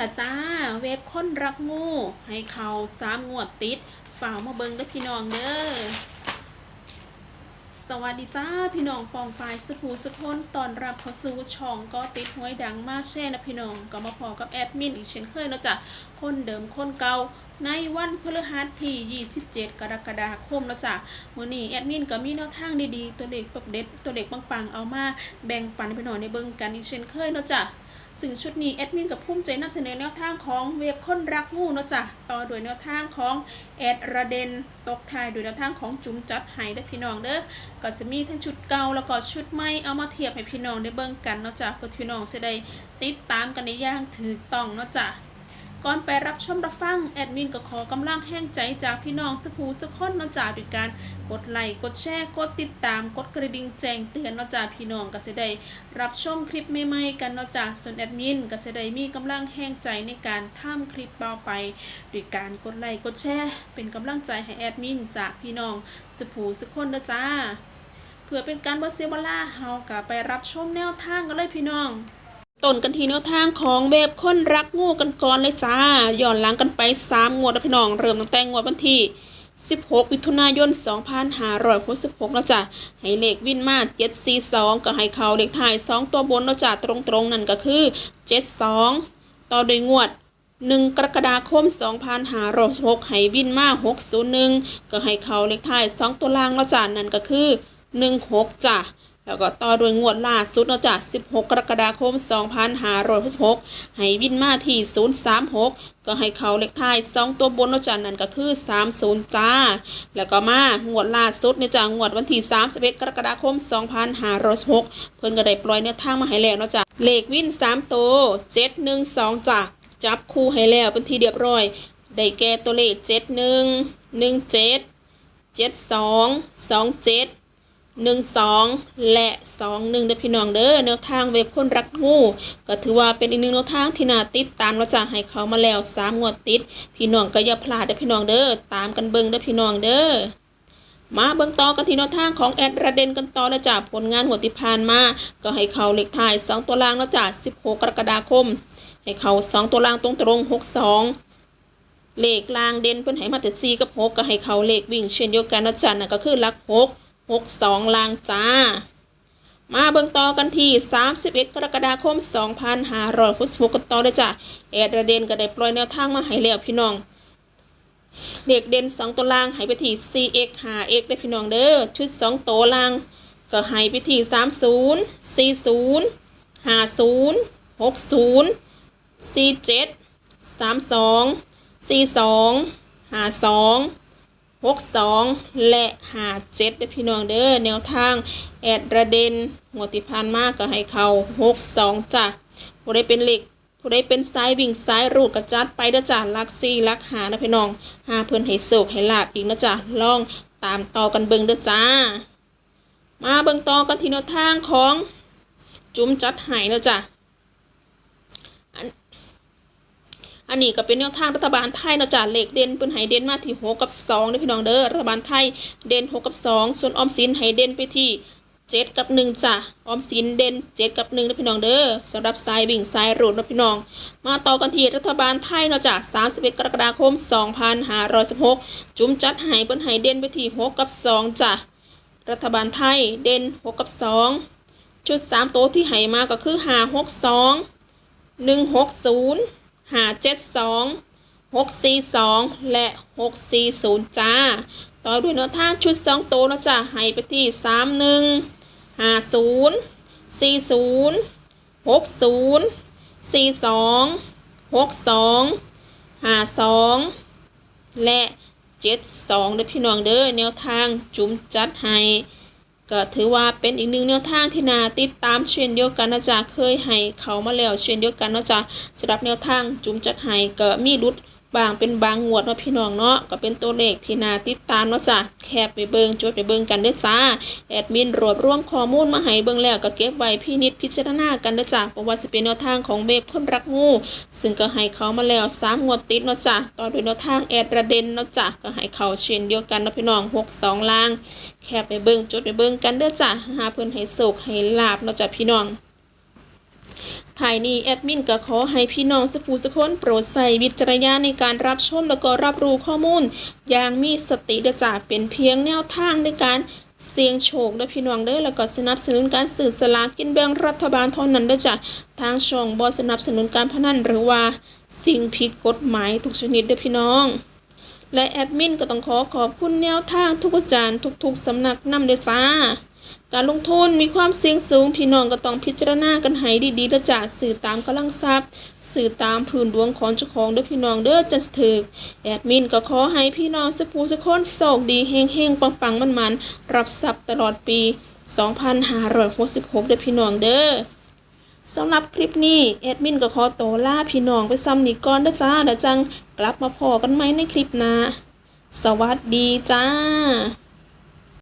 ละจ้า เว็บค้นรักงู ให้เขาสามงวดติดฝ่าวมาเบิงด้อพี่น้องเด้อ สวัสดีจ้า พี่น้องปองปายสุภูสุคนตอนรับเขาสู่ช่องก็ติดหวยดังมาแช่นะพี่น้อง ก็มาพอกับแอดมินอีกเช่นเคยเนาะจ้ะคนเดิมคนเก่าในวันพฤหัสที่ 27 กรกฎาคมเนาะจ้ะมื้อนี้แอดมินก็มีแนวทางดีๆ ตัวเลขปกเด็ดตัวเลขปังๆ เอามาแบ่งปันพี่น้องในเบิ่งกันอีกเช่นเคยเนาะจ้ะ สื่อชุดนี้แอดมินกับภูมิใจนำเสนอแนวทางของเว็บค้นรักงูเนาะจ้ะต่อโดยแนวทางของแอดระเดนตกทายโดยแนวทางของจุ๋มจัดหายได้พี่น้องเด้อก็จะมีทั้งชุดเก่าแล้วก็ชุดใหม่เอามาเทียบให้พี่น้องได้เบิ่งกันเนาะจ้ะเพื่อพี่น้องจะได้ติดตามกันในย่างถูกต้องเนาะจ้ะ ก่อนไปรับชมรับฟัง แอดมินก็ขอกำลังแห้งใจจากพี่น้องสผูสกคนนะจ้าด้วยการกดไลค์กดแชร์กดติดตามกดกระดิ่งแจ้งเตือนนะจ้าพี่น้องก็จะได้รับชมคลิปใหม่ๆกันนะจ้าส่วนแอดมินก็จะได้มีกำลังแห้งใจในการทำคลิปต่อไปด้วยการกดไลค์กดแชร์เป็นกำลังใจให้แอดมินจากพี่น้องสผูสกคนนะจ้าเพื่อเป็นการบ่เสียเวลาเฮาก็ไปรับชมแนวทางกันเลยพี่น้อง ต้นกันทีแนวทางของเว็บค้นรักงูกันก่อนเลยจ้าย้อนหลังกันไป 3 งวดพี่น้อง เริ่มตั้งแต่งวดวันที่ 16มิถุนายน 2566แล้วจ้ะให้เลขวินมา742 ก็ให้เขาเลขท้าย 2 ตัวบนแล้วจ้ะตรงๆ นั่นก็คือ 72 ต่อโดยงวด 1 กรกฎาคม 2566ให้วินมา601 ก็ให้เขาเลขท้าย 2 ตัวล่างแล้วจ้ะนั่นก็คือ 16จ้ะ แล้วก็ต่อด้วยงวดล่าสุดเนาะจ้ะ16 กรกฎาคม 2566 ให้วินมาที่ 036 ก็ให้เขาเลขท้าย 2 ตัวบนเนาะจ้ะนั่นก็คือ 30 จ้า แล้วก็มางวดล่าสุดเนี่ยจ้ะงวดวันที่ 31 กรกฎาคม 2566 เพิ่นก็ได้ปล่อยแนวทางมาให้แล้วเนาะจ้ะเลขวิน3ตัว712จ้ะจับคู่ให้แล้วเป็นที่เรียบร้อย ได้แก่ตัวเลข 71 17 72 27 หนึ่งสองและสองหนึ่งเด้อพี่น้องเด้อแนวทางเว็บคนรักงู ก็ถือว่าเป็นอีกหนึ่งแนวทางที่น่าติดตามเราจะให้เขามาแล้วสามงวดติด พี่น้องก็อย่าพลาดเด้อพี่น้องเด้อตามกันเบิ่งเด้อพี่น้องเด้อมาเบิ่งต่อกันที่แนวทางของแอดระเด็นกันต่อแล้วจ้ะผลงานหัวดที่ผ่านมา ก็ให้เขาเลขท้ายสองตัวล่างแล้วจ้ะ16 กรกฎาคม ให้เขาสองตัวล่างตรงตรง 62เลขลางเด่นเพิ่นให้มาแต่4กับ 6 ก็ให้เขาเลขวิ่งเช่นเดียวกันนะจ๊ะนั่นก็คือลัก6 6 2 ลางจ้า มาเบิ่งต่อกันที่ 31 กรกฎาคม 2566กันต่อเลยจ้ะแอดระเดนก็ได้ปล่อยแนวทางมาให้แล้วพี่น้องเลขเด่น2 ตัวล่างให้ไปที่ 4x 5x ได้พี่น้องเด้อชุด 2 ตัวล่าง ก็ให้ไปที่ 30 40 50 60 47 32 42 52 62 และ57เด้อพี่น้องเด้อแนวทาง แอดระเด็นหัวติพานมากก็ให้เขา62จ้ะผู้ใดเป็นเหล็กผู้ใดเป็นสายวิ่งสายรูดกระจัดไปเด้อจ้ะลักซี่ลักหานะพี่น้องหาเพิ่อนให้โศกให้ลาบอีกนะจ้ะลองตามต่อกันเบิ่งเด้อจ้า มาเบิ่งต่อกันที่แนวทางของจุ้มจัดให้นะจ้ะ อันนี้ก็เป็นแนวทางรัฐบาลไทยเนาะจ้ะเลขเด่นเปิ้นให้เด่นมาที่6กับ2เด้พี่น้องเด้อรัฐบาลไทยเด่น6กับ2ส่วนออมสินให้เด่นไปที่7กับ1จ้ะออมสินเด่น7กับ1เด้พี่น้องเด้อสำหรับสายวิ่งสายรูดนะพี่น้อง มาต่อกันที่รัฐบาลไทยเนาะจ้ะ31กรกฎาคม2516จุ้มจัดห้เปิ้นให้เด่นไปที่6กับ2จ้ะรัฐบาลไทยเด่น6กับ2ชุด3ตัวที่ให้มาก็คือ5 6 2 160ห้ หาเจ็ดสองหกสี่สองและหกสี่ศูนย์จ้า ต่อด้วยแนวทาชุดสองตัวเนะจ้าให้ไปที่สามหนึ่งห้าศูนย์สี่ศูนย์หกศูนย์สี่สองหกสองห้าสองและเจ็ดสองเด้อพี่น้องเด้อแนวทางจุ่มจัดให้ ก็ถือว่าเป็นอีกหนึ่งแนวทางที่นาติดตามเช่นเดียวกันนะจ๊ะเคยให้เขามาแล้วเช่นเดียวกันนะจ๊ะสำหรับแนวทางจุ่มจัดให้ก็มีรุด บางเป็นบางงวดเนาะพี่น้องเนาะก็เป็นตัวเลขที่น่าติดตามเนาะจ๊ะแคบไปเบิงจดไปเบิงกันเด้อจ้าแอดมินรวบรวมข้อมูลมาให้เบิงแล้วก็เก็บไว้พี่นิดพิจารณากันเด้อจ้ะเพราะว่าสิเป็นแนวทางของเบบคนรักงู ซึ่งก็ให้เขามาแล้วสามงวดติดเนาะจ้ะต่อด้วยแนวทางแอดระเด็นเนาะจ้ะก็ให้เขาเช่นเดียวกันเนาะพี่น้องหกสองล่าง แคบไปเบิงจดไปเบิงกันเด้อจ้ะหาเพิ่อนให้สุขให้ลาบเนาะจ้ะพี่น้อง ถ่ายนี้แอดมินก็ขอให้พี่น้องสปูสคนโปรดใส่วิจารณญาณในการรับชมแล้วก็รับรู้ข้อมูล อย่างมีสติเดอจ่าเป็นเพียงแนวทางในการเสี่ยงโชคเด้อพี่น้องเด้อแล้วก็สนับสนุนการสื่อสลากกินแบ่งรัฐบาลเท่านั้นเด้อจ้ะทางช่องบอสนับสนุนการพนันหรือว่า สิ่งผิดกฎหมายทุกชนิดเด้อพี่น้อง และแอดมินก็ต้องขอขอบคุณแนวทางทุกอาจารย์ทุกๆสำนักนำเด้อจ้า การลงทุนมีความเสี่ยงสูง พี่น้องก็ต้องพิจารณากันให้ดีๆและจ่าสื่อตามกำลังทรัพย์ สื่อตามพื้นดวงของเจ้าของเด้อพี่น้องเด้อจันสถึกแอดมินก็ขอให้พี่น้องสปูสกคนโชคดีเฮงๆปังๆมันๆรับทรัพย์ตลอดปี 2566เด้อพี่น้องเด้อสำหรับคลิปนี้แอดมินก็ขอตัวลาพี่น้องไปซ้ำนี้ก่อนเด้อจ้าเดี๋ยวจังกลับมาพอกันไหมในคลิปหน้าสวัสดีจ้า